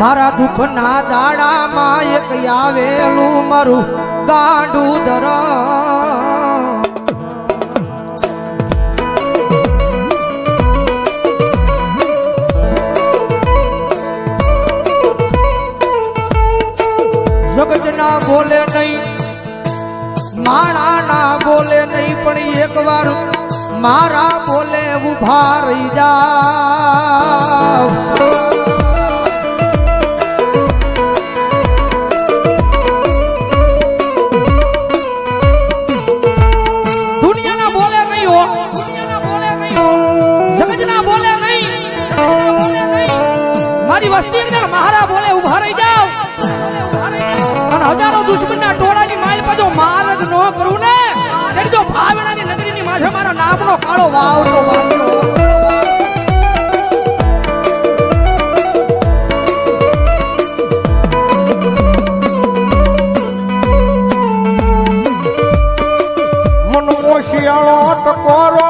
મારા દુઃખના દાડામાં એક આવેલું મારું ગાંડું ધર જગત ના બોલે નહીં માણા ના બોલે નહીં, પણ એક વાર મારા ઊભા રહી જાવ બોલે નહીં હો. દુનિયાના બોલે. મારી મારા ઊભા રહી જાવ. અને હજારો દુશ્મનના ટોળાની માલ પાછો માર્ગ ન કરું ને તેની જો માથે મારા નામનો કાળો વાવડો ટકોરો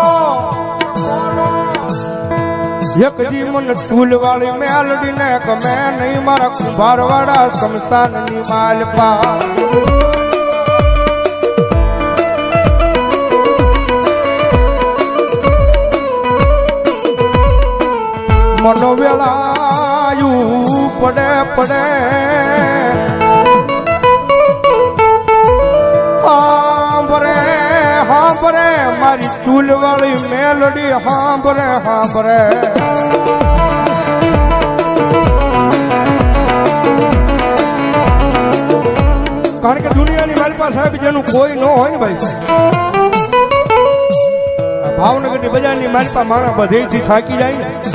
એક મન ટૂલ વાળી મેલડી ને ગમે નહીં, મારા કુંભાર વાળા શમશાનની માલપા મનો વેળાયું પડે પડે. હાંભરે હાંભરે, મારી ચૂલવાળી મેલડી, હાંભરે હાંભરે. કારણ કે દુનિયાની માલપા સાહેબ જેનું કોઈ ન હોય ને ભાઈ. ભાવનગરની બજારની માલપા માણા બધેથી થાકી જાય ને.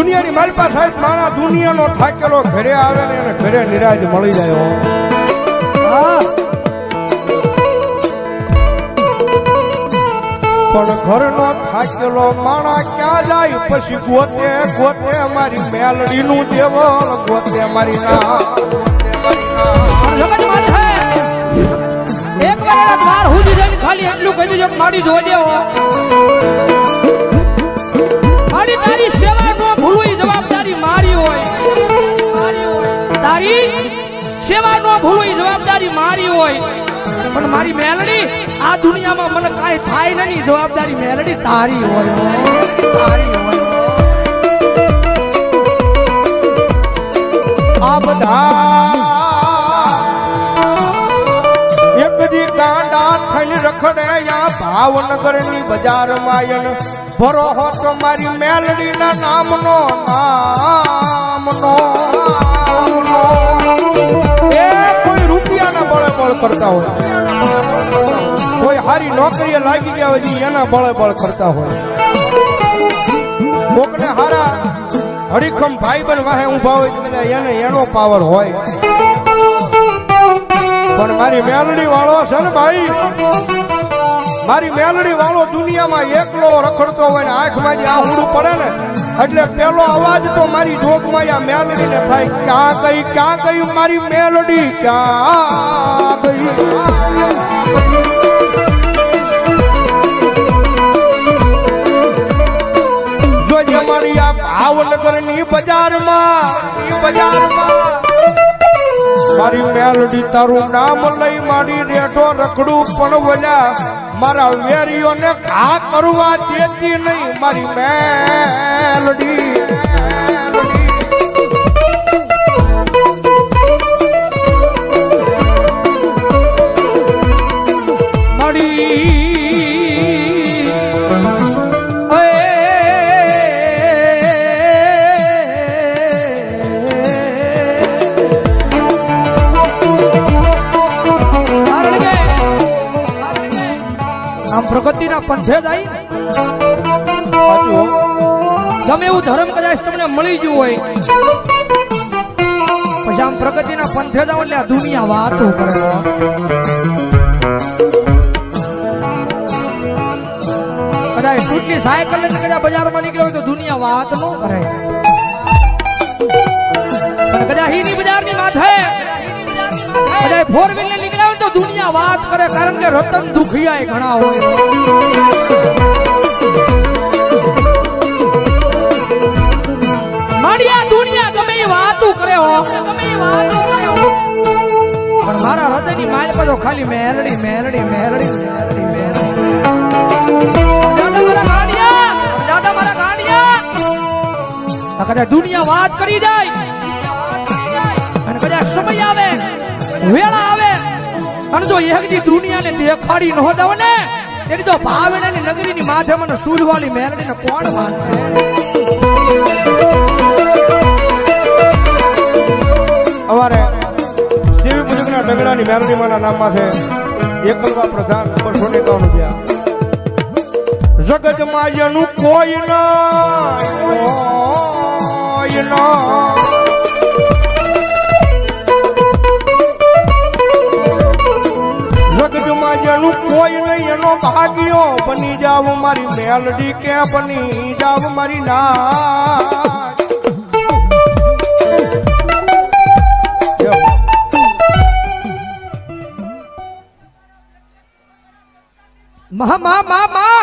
દુનિયાની મારી સાહેબ માણા દુનિયાનો થાકેલો ઘરે આવે ને એને ઘરે નિરાજ મળી જાય પણ ઘરનો થાકેલો માણા ક્યાં જાય? પછી ગોતે ગોતે મારી મેલડી નું દેવળ, ગોતે મારી ના એક વાર ખાલી એટલું કહી કે મારી જોજે હો. તારી સેવા ન ભૂલવું એ જવાબદારી મારી હોય, પણ મારી મેલડી આ દુનિયામાં મને કાંઈ થાય નહીં જવાબદારી મેલડી તારી હોય. તારી હોય. આ બધા એક દી ગાંડા થઈને રખડે યા ભાવનગર બજાર માયન ભરો હો તો મારી મેલડી ના નામનો નામનો નામનો. કરતા હોય. કોઈ હારી નોકરીએ લાગી ગયા હોય એના બળે બળ કરતા હોય. કોકને હારા હરીખમ ભાઈ બન વાહે ઊભા હોય એને એનો પાવર હોય. પણ મારી મેલડી વાળો છે ને ભાઈ, મારી મેલડી વાળો દુનિયામાં એકલો રખડતો હોય ને આંખમાં જે આહુડું પડે ને એટલે પેલો અવાજ તો મારી જોગમાં આ મેલડી ને થાય. ક્યાં ગઈ ક્યાં ગઈ મારી મેલડી? ક્યાં ગઈ? ભાવનગરની બજારમાં બજારમાં. મારી મેલડી તારું નામ લઈ મારી રેઠો રખડું પણ વલ્યા. મારા વેરીઓને આ કરવા દેતી નહીં. મારી મેલડી. મળી પંથે જાય સાચું ગમે એવું ધર્મ કદાચ તમને મળી ગયું હોય, પછી આમ પ્રગતિના પંથે જાઓ એટલે આ દુનિયા વાતો કરે કદાચ તૂટની સાયકલ લઈને કદાચ બજારમાં નીકળ્યો હોય તો દુનિયા વાત ન કરે. કદાચ હીની બજારની માથે જાય ફોર વ્હીલર નીકળાવે તો દુનિયા વાત કરે, કારણ કે રતન દુખિયા ઘણા હોય. માડિયા દુનિયા ગમે એ વાતો કરે હો. ગમે એ વાતો કરે હો પણ મારા હૃદયની માલ પર તો ખાલી મેરડી મેરડી મેરડી મેરડી દુનિયા વાત કરી જાય વેળા આવે. અને જો એક દુનિયાને દેખાડી ન દઉં ને, એની તો ભાવનાની નગરીની માથે મને સુરવાળી મેલડીને કોણ માનશે? અમારે દેવી મુજબના ડગડાની મેરણીમાના નામમાં છે એકલવા પ્રધાન બસો ને એકાવન રૂપિયા જગત માયનું કોઈ ના કોઈ ના. જેનું કોઈ નહીં, એનો ભાગ્યો બની જાવ મારી મેલડી કે બની જાવ મારી ના મા મા મા મા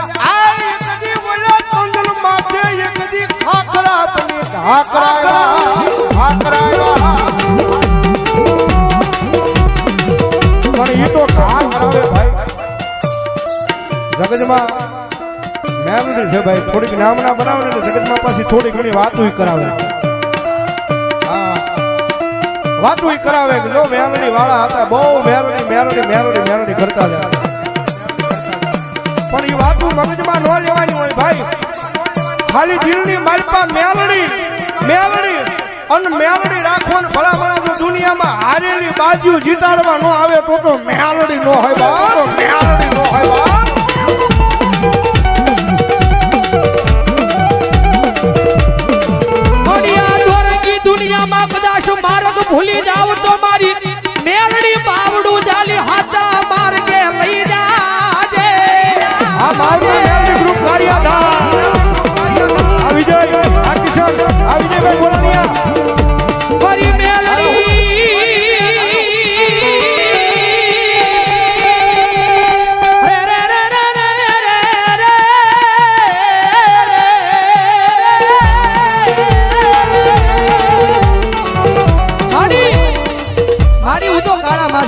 થોડીક નામના બનાવે ને જગતમાં પાછી થોડી ઘણી વાતો કરાવે વાતો કરાવે કે જો મેલડી વાળા હતા બહુ મેલડી મેલડી મેલડી મેલડી કરતા હતા પણ એ વાતો મગજમાં ન લેવાની હોય ભાઈ. ખાલી દિલની માલપા મેલડી મેલડી અને મેલડી રાખવાનું ભલા ભલા જો દુનિયામાં હારેલી બાજુ જીતાડવા ન આવે તો તો મેલડી ન હોય બાપ, તો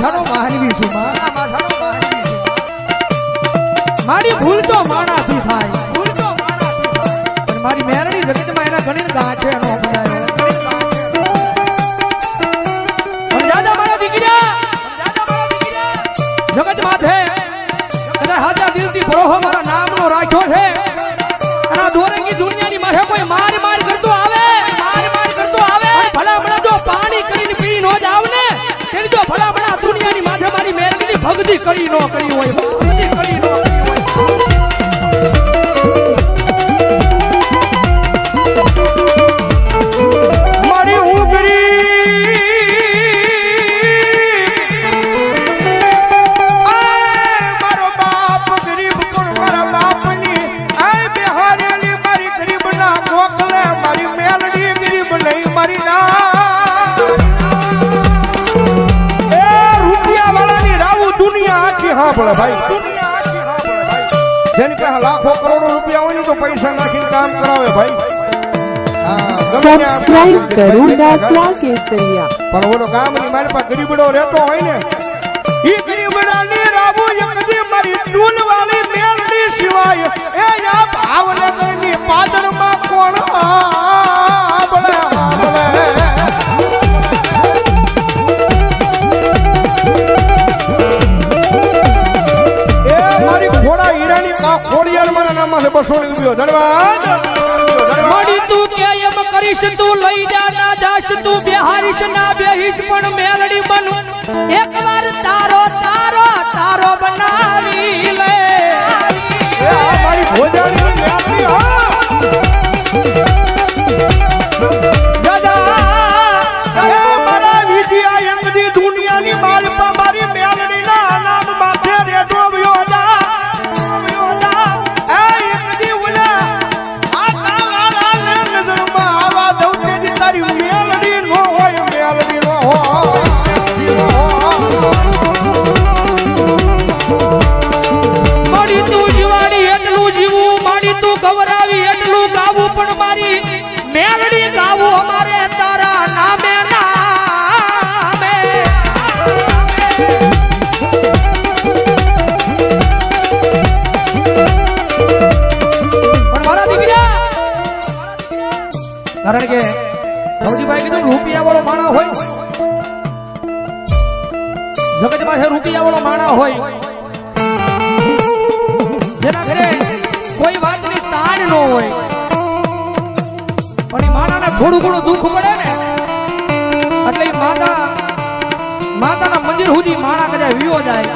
માથાનો માનવી છું મારી ભૂલ તો માણાથી થાય. ભૂલ તો માણાથી થાય. પણ મારી મેરણી જગતમાં એના ઘણી ગાંઠે પાસે નાખીને કામ કરાવે ભાઈ. સબસ્ક્રાઇબ કરો દાખલા કેસરિયા પણ ઓલો ગામની મારી પાસે ગરીબડો રહેતો હોય ને ઈ ગરીબડાની રાબુ એકદી મારી ટૂલવાળી મેલડી સિવાય. એ યા ભાવનગરની પાદરમાં કોણ આંબળે ખોડિયાર છે બસો રૂપિયો. ધન્યવાદ. મળી તું કે એમ કરીશ તું લઈ જા ના જાશ તું બેહારીશ ના બેહીશ પણ મેલડી બનુ. એકવાર તારો તારો તારો બનાવી લે. મારી ભોજાની ભવજીભાઈ કીધું રૂપિયા વાળો માણા હોય. જગત પાસે રૂપિયા વાળો માણા હોય. જેના ઘરે કોઈ વાતની તાણ ન હોય. પણ એ માણાને થોડું ઘણું દુઃખ પડે ને, એટલે માતા, માતાના મંદિર સુધી માણા કદાચ વિયો જાય.